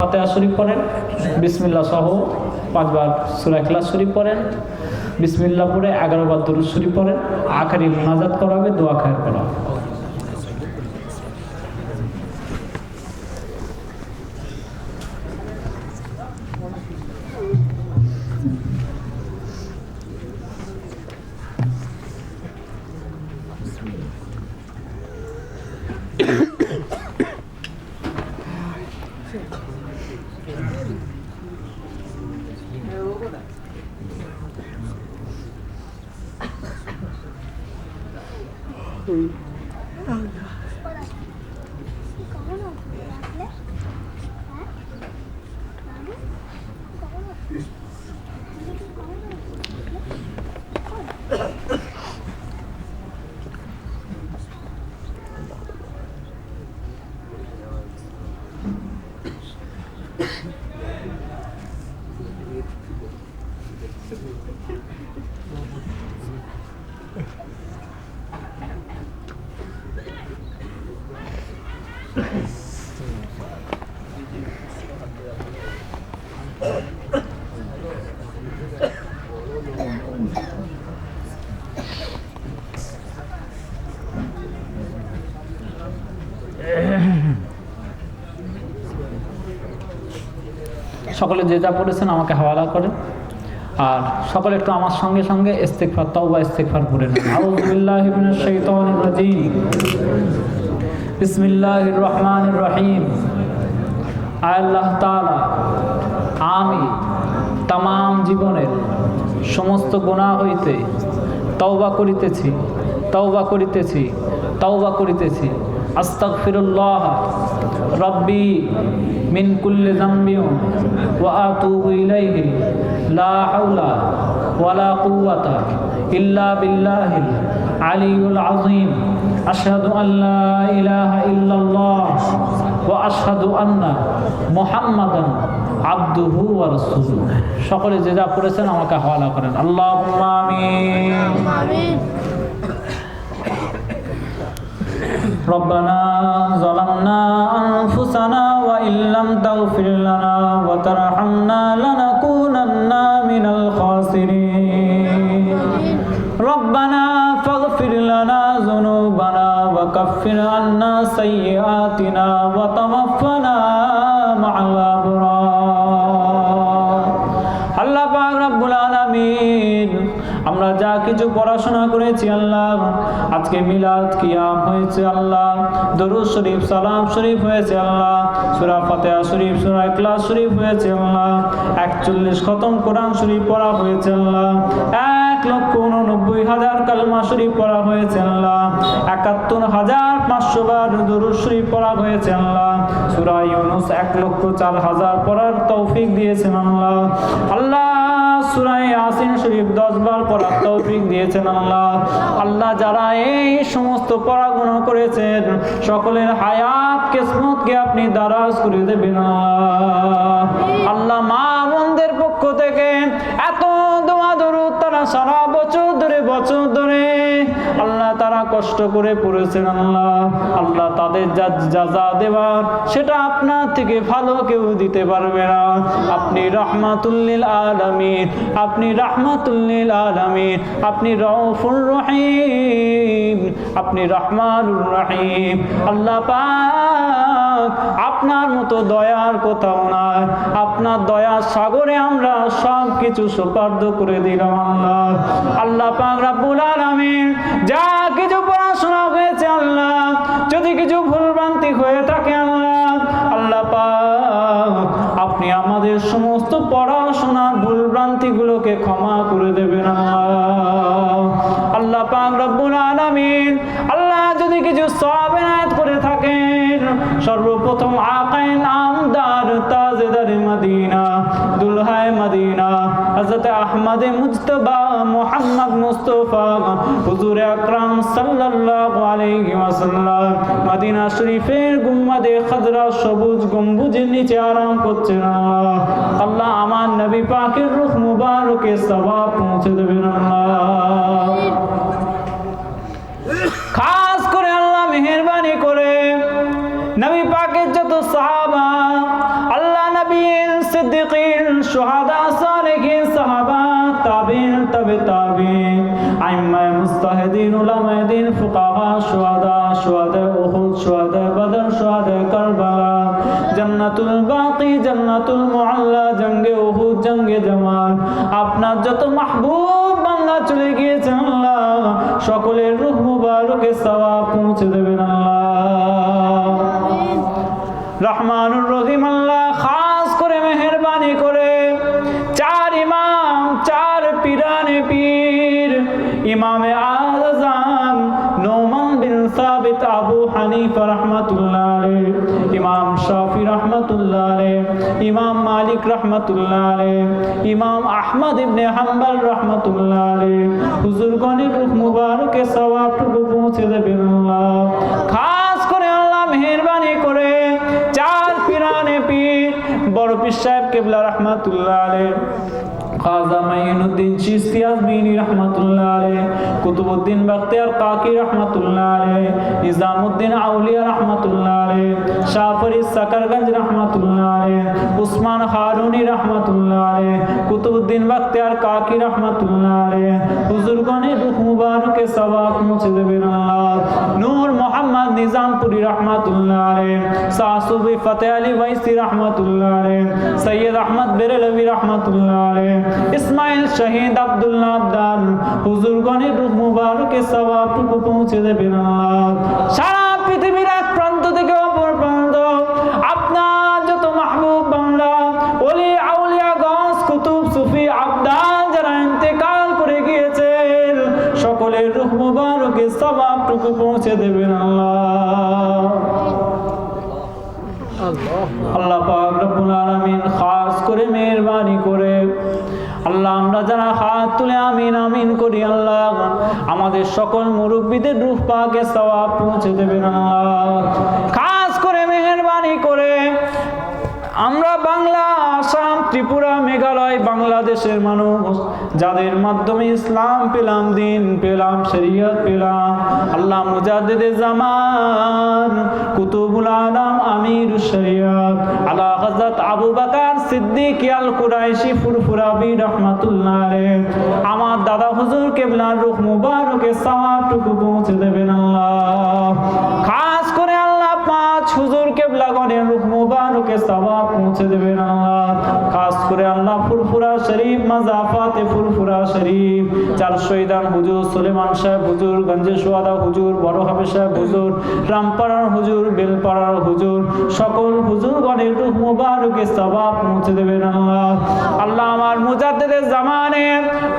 ফাতেহা শরীফ পড়েন বিসমিল্লা সহ পাঁচবার সুরা ক্লাস শরীফ পড়েন বিসমিল্লা পড়ে এগারো বার দরুদ শরীফ পড়েন, আখারি মোনাজাত করাবে, দোয়া খায়ের করা হবে। সকলে যে যা পড়েছেন আমাকে হাওয়ালা করেন। আর সকলে একটু আমার সঙ্গে সঙ্গে ইস্তেগফার, তাওবা, ইস্তেগফার পড়েন আউযু বিল্লাহি মিনাশ শাইতানির রাজীম। বিসমিল্লাহির রহমানির রহিম। আল্লাহ তাআলা, আমি তাম জীবনের সমস্ত গুণা হইতে তওবা করিতেছি তওবা করিতেছি তওবা করিতেছি। আস্তাগফিরুল্লাহ রব্বি মিন কুল্লি যামবিন ওয়া আতুবু ইলাইহি। লা ওয়ালা ইল্লা বিল্লাহিল আলিয়ুল আযীম। আশহাদু আন লা ইলাহা ইল্লাল্লাহ ওয়া আশহাদু আন্না মুহাম্মাদান আবদুহু ওয়া রাসূলুহু সকলে যে যা পড়েছেন আমাকে হাওয়ালা করেন আল্লাহুম্মা আমিন ربنا ظلمنا أنفسنا وإن لم تغفر لنا وترحمنا لنكونن من الخاسرين وكفر عنا سيئاتنا وتوفنا مع الأبرار আল্লাহ পাক রব্বুল আলামিন আমরা যা কিছু পড়াশোনা করেছি আল্লাহ আজকে মিলাদ কিয়াম হয়েছে আল্লাহ দরুদ শরীফ সালাম শরীফ হয়েছে আল্লাহ সূরা ফাতিহা শরীফ সূরা ইখলাস শরীফ হয়েছে আল্লাহ 41 খতম কোরআন শরীফ পড়া হয়েছে আল্লাহ এক লক্ষ উননব্বই হাজার কালমা শরীফ পড়া হয়েছে একাত্তর হাজার পাঁচশো বার দরুদ পড়া হয়েছে আল্লাহ। ইউনুস এক লক্ষ চার হাজার পড়ার তৌফিক দিয়েছেন আল্লাহ। আল্লাহ সুরাই আসিন শরীফ দশ বার পড়ার তৌফিক দিয়েছেন আল্লাহ। আল্লাহ যারা এই সমস্ত পড়াগুলো করেছেন, সকলের হায়াত কিসমতকে আপনি দারাজ করে দেবেন আল্লাহ মা বোনদের পক্ষ থেকে এত দোয়া দরুদ সারা বছর ধরে বছর ধরে আল্লাহ তারা কষ্ট করে পড়েছেন আল্লাহ। আল্লাহ তাদের যা যা যা দেওয়ার সেটা আপনার থেকে ভালো কেউ দিতে পারবে না। আপনি রহমাতুল্লিল আলামিন, আপনি রহমাতুল্লিল আলামিন, আপনি রউফুর রহিম, আপনি রহমানুর রহিম। আল্লাহ পাক আপনার মতো দয়ার কোথাও নাই। আপনার দয়ার সাগরে আমরা সব কিছু সুপার্দ করে দিলাম আল্লাহ। আল্লাহ পাক রাব্বুল যা কিছু পড়াশোনা হয়েছে আল্লাহ, যদি কিছু ভুলভ্রান্তি হয়ে থাকে আল্লাহ আল্লাহ আপনি আমাদের সমস্ত পড়াশোনার ভুলভ্রান্তি গুলোকে ক্ষমা করে দেবেন আল্লাহ। আল্লাহ পাক রব্বুল আলামিন, আল্লাহ যদি কিছু সব এনায়েত করে থাকেন সর্বপ্রথম আকায়ে নামদার তাজদার মদিনা, দুলহায় মদিনা, হযরত আহমদ মুজতবা, মুহাম্মদ মুস্তাফা, হুজুর আকরাম সাল্লাল্লাহু আলাইহি ওয়াসাল্লাম। মদিনা শরীফের গুম্বাদে খাজরা সবুজ গম্বুজের নিচে আরাম করছেন আল্লাহ। আল্লাহ আমার নবী পাকের রূহ মুবারকে সওয়াব পৌঁছে দেবেন আল্লাহ। খাস করে আল্লাহ মেহরবানি করে শুহাদা সালেহিন সাহাবা তাবিন তবে তাবিন আইম্মায়ে মুস্তাহিদিন উলামায়ে দিন ফুকাহা শুহাদা শুহাদা উহুদ শুহাদা বদর শুহাদা কারবালা জান্নাতুল বাকি জান্নাতুল মুআল্লা জঙ্গে উহুদ জঙ্গে জামাল আপনার যত মাহবুব বাংলা চলে গিয়েছেন আল্লাহ সকলের রূহ মুবারকে সওয়াব পৌঁছে দেবেন আল্লাহ। রহমানুর রহিম আল্লাহ সাবিত আবু হানিফা রহমাতুল্লাহ আলাইহ, ইমাম শাফি রহমাতুল্লাহ আলাইহ, ইমাম মালিক রহমাতুল্লাহ আলাইহ, ইমাম আহমদ ইবনে হাম্বল রহমাতুল্লাহ আলাইহ। হুজুরগণের রূহ মুবারকে সওয়াবটুকু পৌঁছে দেবেন আল্লাহ। খাস করে আল্লাহ মেহরবানি করে চার পিরানে পীর বড় পীর সাহেব কেবলা রহমাতুল্লাহ আলাইহ। খাজা মাইনুদ্দিন চিশতি আজমিনী রহমাতুল্লাহ আলাইহ কুতুবউদ্দিন বখতিয়ার কাকি রহমাতুল্লাহ আলাইহ নিজামউদ্দিন আউলিয়া রহমাতুল্লাহ আলাইহ শাহ ফরিদ সাকারগঞ্জ রহমাতুল্লাহ আলাইহ, উসমান হারুনি রহমাতুল্লাহ আলাইহ, কুতুবউদ্দিন বখতিয়ার কাকি রহমাতুল্লাহ আলাইহ হুজুরগণের মুবারকে সওয়াব পৌঁছে দেবেন নূর মোহাম্মদ নিজামপুরি রহমাতুল্লাহ আলাইহ সাসুবি ফতেহ আলী ওয়াইসি রহমাতুল্লাহ আলাইহ, সৈয়দ আহমদ বেরেলভি রহমাতুল্লাহ আলাইহ, ইসমাইল শহীদ আব্দুল্লাহ আবদাল হুজুরগণের রূহ মুবারকে পৌঁছে দেবেন সারা পৌঁছে দেবেন আল্লাহ। আল্লাহ পাক রব্বুল আলামিন খাস করে মেহেরবানি করে। আল্লাহ, আমরা যারা হাত তুলে আমিন আমিন করি, আল্লাহ, আমাদের সকল মুরব্বীদের রূহ পাকে সওয়াব পৌঁছে দেবেন আল্লাহ। খাস করে মেহেরবানি করে। আমরা বাংলা আসাম, ত্রিপুরা, মেঘালয়, বাংলাদেশের মানুষ, যাদের মাধ্যমে ইসলাম পেলাম, দিন পেলাম, শরিয়ত পেলাম, আল্লাহ মুজাদ্দিদ জামান, কুতুবুল আলম আমির শরিয়ত আল্লাহ হযরত আবু বকর সিদ্দিক, আল কুরাইশি ফুরফুরাবি রাহমাতুল্লাহ আলাইহ। আমার দাদা হুজুর কেবলার রূহ মুবারকে সওয়াবটুকু পৌঁছে দেবেন আল্লাহ খাস করে আল্লাহ পাঁচ হুজুর কেবলাগণের রূহ মুবারকে সওয়াব পৌঁছে দেবেন আল্লাহ করে আল্লাহ ফুরফুরা শরীফ মাজাফাতে ফুরফুরা শরীফ। চার শহীদান হুজুর, সুলেমান সাহেব হুজুর, গঞ্জে সোয়াদা হুজুর, বড় হাফেজ সাহেব হুজুর, রামপাড়ার হুজুর, বেলপাড়ার হুজুর, সকল হুজুর গণের রূহ মুবারকে সওয়াব পৌঁছে দেবেন আল্লাহ। আল্লাহ আমার মুজাদ্দিদের জামানে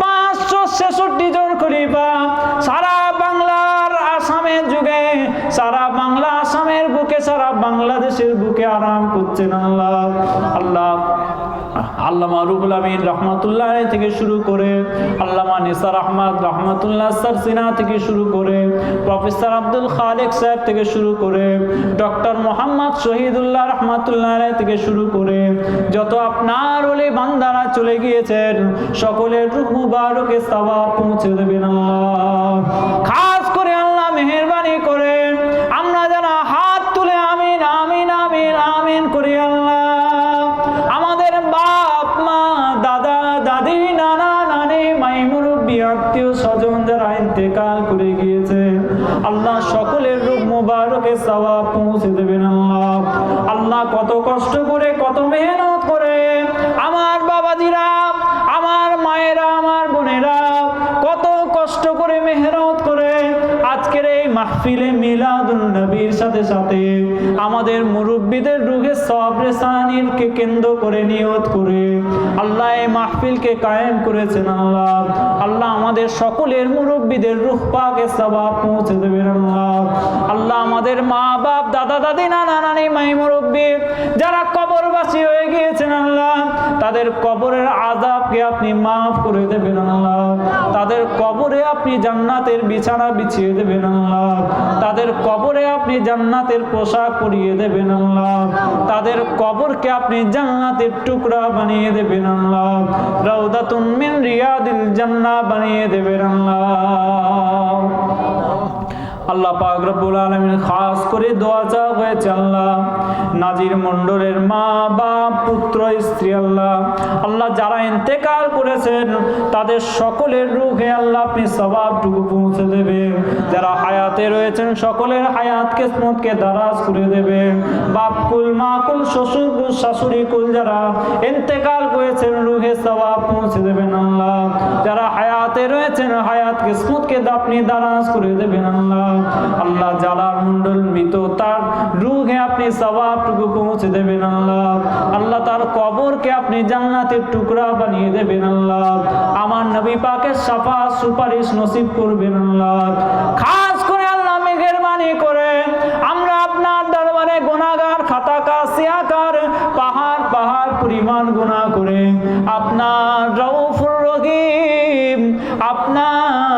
পাঁচশো ছেষট্টি জন খলিফা সারা বাংলার আসামের যুগে, সারা বাংলা আসামের বুকে, সারা বাংলাদেশের বুকে আরাম করছেন আল্লাহ। আল্লাহ আল্লামা আমিন থেকে শুরু করে আল্লামা নিসার আহমদ থেকে শুরু করে প্রফেসর আব্দুল খালেক সাহেব থেকে শুরু করে ডক্টর মোহাম্মদ শহীদুল্লাহ রহমাতুল্লাহ থেকে শুরু করে যত আপনার ওলে বান্দারা চলে গিয়েছেন, সকলের রূহ মুবারকে সওয়াব পৌঁছে দেবেন আল্লাহ। আত্মীয় স্বজন যারা ইন্তেকাল করে গিয়েছে, আল্লাহ সকলের রূপ মুবারকে সওয়াব পৌঁছে দেবেন আল্লাহ। আল্লাহ কত কষ্ট করে, কত মেহনত মাহফিলে মিলাদুল নবীর সাথে সাথে আমাদের মুরব্বীদের রুহে সবরে সানিরকে কেন্দ্র করে নিয়ত করে আল্লাহ এই মাহফিলকে কায়েম করেছেন আল্লাহ। আল্লাহ আমাদের সকলের মুরব্বীদের রুহ পাকে সবাব পৌঁছে দেবেন আল্লাহ। আল্লাহ আমাদের মা বাপ দাদা দাদি নানা নানি মাই মুরব্বী যারা কবরবাসী হয়ে গিয়েছেন আল্লাহ, তাদের কবরের আজাবকে আপনি মাফ করে দেবেন আল্লাহ। কবরে আপনি জান্নাতের বিছানা বিছিয়ে দেবেন আল্লাহ। তাদের কবরে আপনি জান্নাতের পোশাক পরিয়ে দেবেন আল্লাহ। তাদের কবরকে আপনি জান্নাতের টুকরা বানিয়ে দেবেন আল্লাহ। রওদাতুন মিন রিয়াদিল জান্নাহ বানিয়ে দেবেন আল্লাহ। আল্লাহ পাক রব্বুল আলামিন খাস করে দোয়া চা হয়েছে আল্লাহ। নাজির মণ্ডলের মা, বাপ, পুত্র, স্ত্রী আল্লাহ। আল্লাহ যারা ইন্তেকাল করেছেন, তাদের সকলের রূহে আল্লাহ আপনি সবাবটুকু পৌঁছে দেবে যারা হায়াতে রয়েছেন, সকলের হায়াতকে স্মতকে দারাজ করে দেবে মা কুল শ্বশুর কুল শাশুড়ি কুল যারা ইন্তেকাল করেছেন রুহে সবাব পৌঁছে দেবেন আল্লাহ। যারা হায়াতে রয়েছেন, হায়াত কিসমতকে আপনি দারাজ করে দেবেন আল্লাহ। আল্লাহ জালার মন্ডল মৃত, তার রুহে আপনি সবাবটুকু পৌঁছে দেবেন আল্লাহ। আল্লাহ তার কবরকে আপনি জান্নাতের টুকরা বানিয়ে দেবেন। আল্লাহ। আমার নবী পাকে সাফা সুপারিশ নসিব করবেন আল্লাহ। খাস করে আল্লাহ মেঘেরবানি করে আমরা আপনার দরবারে গোনাগার খাতা কাশিয়াকার পাহাড় পাহাড় পরিমাণ গুণা করে আপনার রৌফুর রহিম, আপনার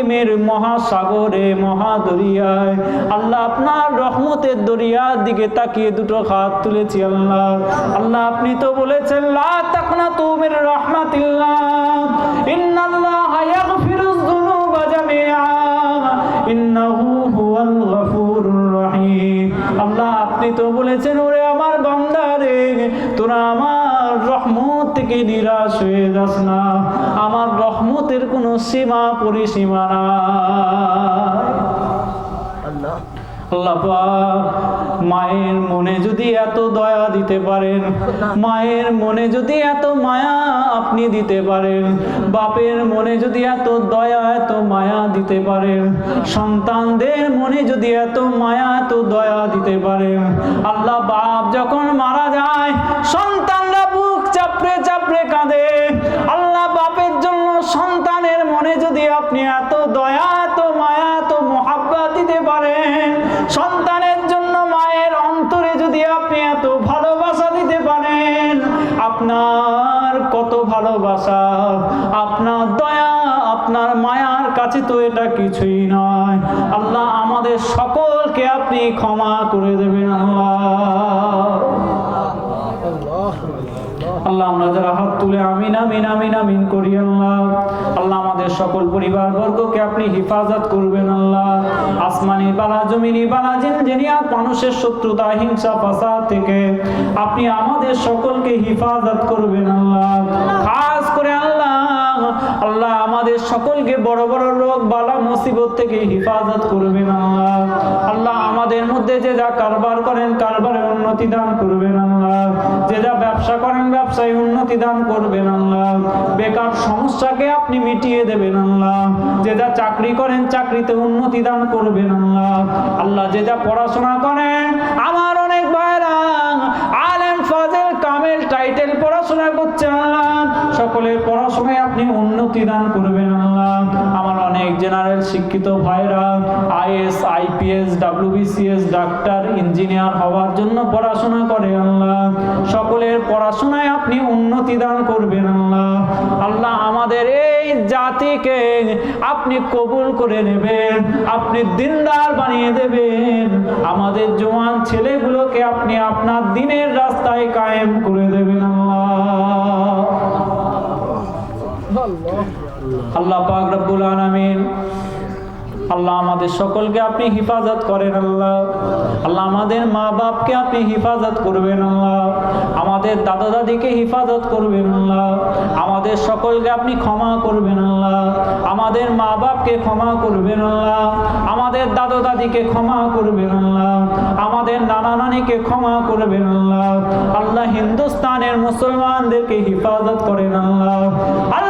রহিমের মহাসাগরে, মহাদরিয়ায়। আল্লাহ আপনার রহমতের দরিয়ার দিকে তাকিয়ে দুটো হাত তুলেছি আল্লাহ। আল্লাহ আপনি তো বলেছেন, লা তাকনা তুমির রহমাতিল্লাহ। ইন্নাল্লাহ ইয়াগফিরুয যুনুবা জামিআ। ইন্নাহু হুয়াল গফুরুর রহিম। আল্লাহ আপনি তো বলেছেন, ওরে আমার রহমত থেকে নিরাশ হয়ে যাস না। আমার রহমতের কোনো সীমা পরিসীমা পাক মায়ের মনে যদি এত দয়া দিতে পারেন মায়ের মনে যদি এত মায়া আপনি দিতে পারেন বাপের মনে যদি এত দয়া এত মায়া দিতে পারেন সন্তানদের মনে যদি এত মায়া এত দয়া দিতে পারেন আল্লাহ বাপ যখন মারা যায় সন্তানরা আপনি এত দয়া, এত মায়া, এত মহাব্বা দিতে পারেন। সন্তানের জন্য মায়ের অন্তরে যদি আপনি এত ভালোবাসা দিতে পারেন, আপনার কত ভালোবাসা, আপনার দয়া, আপনার মায়ার কাছে তো এটা কিছুই নয়। আল্লাহ আমাদের সকলকে আপনি ক্ষমা করে দেবেন, আল্লাহ। আল্লাহ আমরা যারা হাত তুলে আমিন আমিন আমিন আমিন করি আল্লাহ। আল্লাহ আমাদের সকল পরিবার বর্গকে আপনি হেফাজত করবেন আল্লাহ। আসমানি বালা, জমিনি বালা জিনজিনিয়াত মানুষের শত্রুতা, হিংসা, ফাসাদ থেকে আপনি আমাদের সকলকে হেফাজত করবেন আল্লাহ। খাস করে আল্লাহ আল্লাহ আমাদের সকলকে বড় বড় রোগ, বালা, মুসিবত থেকে হেফাজত করবেন আল্লাহ আল্লাহ আমাদের মধ্যে যে যা কারবার করেন, কারবারে উন্নতি দান করবেন আল্লাহ যে যা ব্যবসা করেন, ব্যবসায় উন্নতি দান করবেন আল্লাহ বেকার সমস্যাকে আপনি মিটিয়ে দেবেন। আল্লাহ যে যা চাকরি করেন, চাকরিতে উন্নতি দান করবেন আল্লাহ আল্লাহ যে যা পড়াশোনা করেন, আমার অনেক ভাইরা আলেম, ফাজেল, কামেল, টাইটেল পড়াশোনা করছে আল্লাহ সকলের পড়াশোনায় আপনি উন্নতি দান করবেন আল্লাহ। আমার অনেক জেনারেল শিক্ষিত ভাইরা IAS, IPS, WBCS, doctor, engineer হওয়ার জন্য পড়াশোনা করে আল্লাহ। সকলের পড়াশোনায় আপনি উন্নতি দান করবেন আল্লাহ। আল্লাহ আমাদের এই জাতিকে আপনি কবুল করে নেবেন, আপনি দিনদার বানিয়ে দেবেন। আমাদের জোয়ান ছেলেগুলোকে আপনি আপনার দিনের রাস্তায় কায়েম করে দেবেন আল্লাহ। আল্লাহ পাক রব্বুল আলামিন। আল্লাহ আমাদের সকলকে আপনি হিফাজত করেন, আল্লাহ। আল্লাহ আমাদের মা বাপকে আপনি হিফাজত করবেন, আল্লাহ। আমাদের দাদা দাদিকে হিফাজত করবেন, আল্লাহ। আমাদের সকলকে আপনি ক্ষমা করবেন, আল্লাহ। আমাদের মা বাপকে ক্ষমা করবেন, আল্লাহ। আমাদের দাদা দাদিকে ক্ষমা করবেন, আল্লাহ। আমাদের নানা নানিকে ক্ষমা করবেন, আল্লাহ। আল্লাহ হিন্দুস্তানের মুসলমানদেরকে হেফাজত করেন, আল্লাহ। আল্লাহ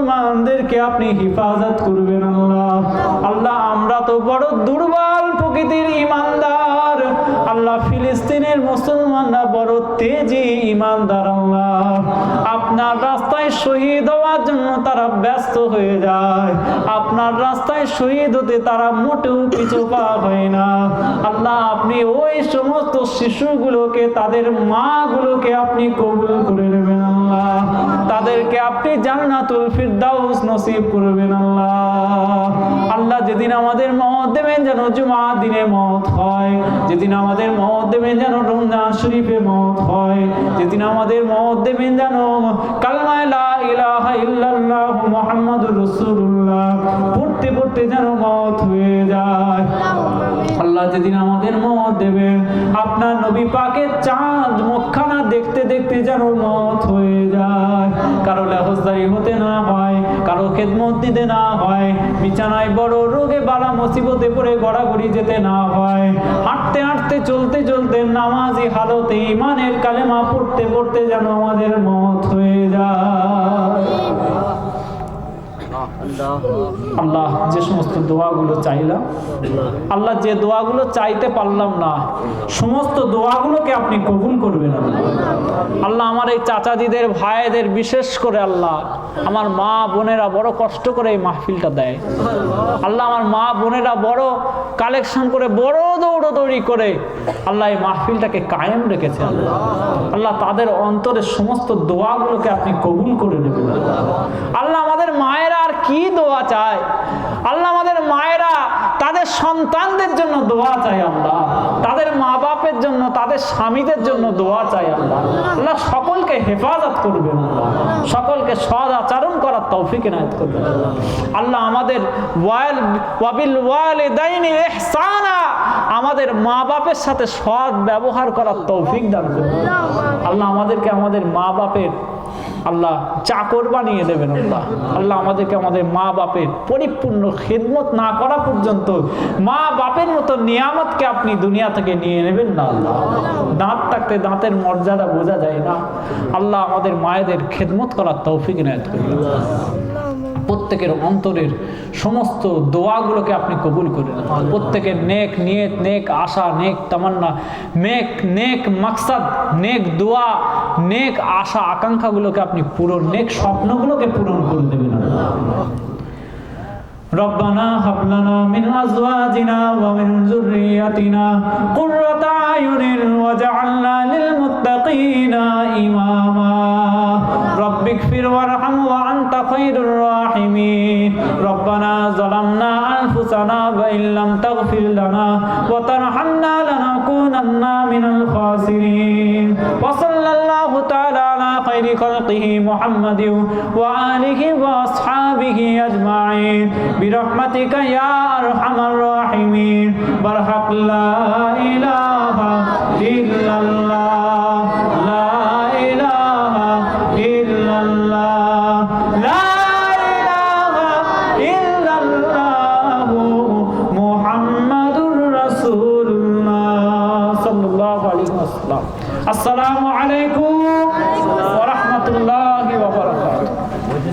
মুসলমানদেরকে আপনি হিফাজত করবেন আল্লাহ। আল্লাহ, আমরা তো বড় দুর্বল প্রকৃতির ইমানদার। আল্লাহ, ফিলিস্তিনের মুসলমানরা বড় তেজি ইমানদার আল্লাহ। আপনার রাস্তায় শহীদ হওয়ার জন্য তারা ব্যস্ত হয়ে যায়। আপনার রাস্তায় শহীদ হতে তারা মোটেও পিছু পা হয় না। আল্লাহ, আপনি ওই সমস্ত শিশুগুলোকে, তাদের মাগুলোকে আপনি কবুল করে নেবেন। তাদেরকে আপনি জান্নাতুল ফিরদাউস নসিব করবেন আল্লাহ। আল্লাহ যেদিন আমাদের মত দেবেন যেন জুমা দিনে মত হয়। যেদিন আমাদের মত দেবেন যেন রমজান শরীফে মত হয়। যেদিন আমাদের মত দেবেন যেন কালমায় লা ইলাহা ইল্লাল্লাহ মুহাম্মাদুর রাসূলুল্লাহ পড়তে পড়তে যেন মত হয়ে যায়। আল্লাহ যেদিন আমাদের মত দেবেন, আপনার নবী পাকের চাঁদ মুখখানা দেখতে দেখতে যেন মত হয়ে লেহজদারি হতে না হয় কারও খেদমত দিতে না হয় বিছানায় বড় রোগে বালা মুসিবতে পড়ে গড়াগড়ি যেতে না হয় হাঁটতে হাঁটতে চলতে চলতে নামাজি হালতে ইমানের কালেমা পড়তে পড়তে যেন আমাদের মত হয়ে যায়। আল্লাহ যে সমস্ত দোয়াগুলো চাইলাম, আল্লাহ যে দোয়াগুলো চাইতে পারলাম না, সমস্ত দোয়াগুলোকে আপনি কবুল করবেন আল্লাহ। আমার এই চাচাদিদের ভাইদের, বিশেষ করে আল্লাহ, আমার মা বোনেরা বড় কষ্ট করে এই মাহফিলটা দেয়। আল্লাহ আমার মা বোনেরা বড় কালেকশন করে, বড় দৌড়দৌড়ি করে আল্লাহ এই মাহফিলটাকে কায়েম রেখেছে আল্লাহ। আল্লাহ তাদের অন্তরের সমস্ত দোয়াগুলোকে আপনি কবুল করে নেবেন আল্লাহ আমাদের মায়েরা কি দোয়া চায় আল্লাহ আমাদের মায়েরা তাদের সন্তানদের জন্য দোয়া চায় আল্লাহ তাদের মা বাপের জন্য, তাদের স্বামীদের জন্য দোয়া চাই আল্লাহ আল্লাহ সকলকে হেফাজত করবেন সকলকে সদ আচরণ করার তৌফিক এনায়ত করবেন আল্লাহ। আমাদের ওয়াল, ওয়াবিল ওয়ালিদাইনি ইহসানা, আমাদের মা বাপের সাথে সৎ ব্যবহার করার তৌফিক দান করবেন আল্লাহ আমাদেরকে আমাদের মা বাপের আল্লাহ চাকর বানিয়ে দেবেন আল্লাহ। আল্লাহ আমাদেরকে আমাদের মা বাপের পরিপূর্ণ খেদমত না করা পর্যন্ত মা বাপের মতো নিয়ামতকে আপনি দুনিয়া থেকে নিয়ে নেবেন না আল্লাহ। দাঁত থাকতে দাঁতের মর্যাদা বোঝা যায় না। আল্লাহ আমাদের মায়েদের খেদমত করার তৌফিক নেয়। প্রত্যেকের অন্তরের সমস্ত দোয়াগুলোকে আপনি কবুল করে প্রত্যেকের নেক নিয়ত, নেক আশা, নেক তামান্না, নেক নেক মাকসাদ, নেক দোয়া, নেক আশা, আকাঙ্ক্ষাগুলোকে আপনি পূরণ, নেক স্বপ্নগুলোকে পূরণ করে দেবেন রব্বানা হাবলানা মিন আজওয়াজিনা ওয়া মিন যুররিয়াতিনা কুররাতা আয়ুনিন ওয়াজআলনা লিল মুত্তাকিনা ইমামা। رب اغفر وارحم وانت خير الراحمين ربنا ظلمنا انفسنا وان لم تغفر لنا وترحمنا لنكونن من الخاسرين وصلى الله تعالى على خير خلقه محمد وآله وأصحابه أجمعين برحمتك يا أرحم الراحمين برحق لا إله إلا الله